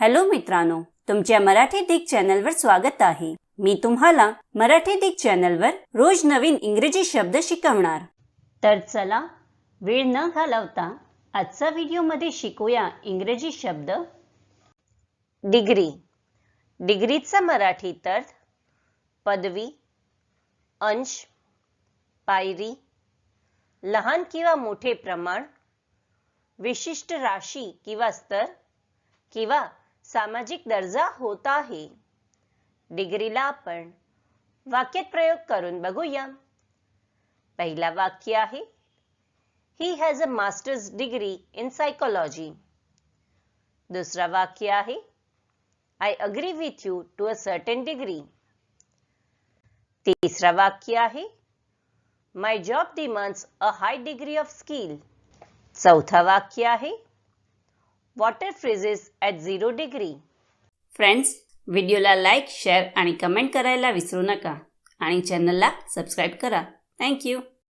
Hello मित्रांनो तुमच्या मराठी दिग चॅनलवर स्वागत आहे. मी तुम्हाला मराठी दिग चॅनलवर रोज नवीन इंग्रजी शब्द शिकवणार. तर चला वेळ न घालवता आजचा व्हिडिओमध्ये शिकूया इंग्रजी शब्द. डिग्री. डिग्रीचा मराठी तर पदवी अंश पायरी लहान किंवा मोठे प्रमाण विशिष्ट राशी किंवा स्तर किंवा सामाजिक दर्जा होत आहे. डिग्रीला आपण वाक्यात प्रयोग करून बघूया. पहिला वाक्य आहे he has a master's degree in psychology दुसरा वाक्य आहे I agree with you to a certain degree तिसरा वाक्य आहे my job demands a high degree of skill चौथा वाक्य आहे water freezes at zero degree friends व्हिडिओला लाईक शेअर आणि कमेंट करायला विसरू नका. आणि चॅनलला सबस्क्राईब करा. थँक्यू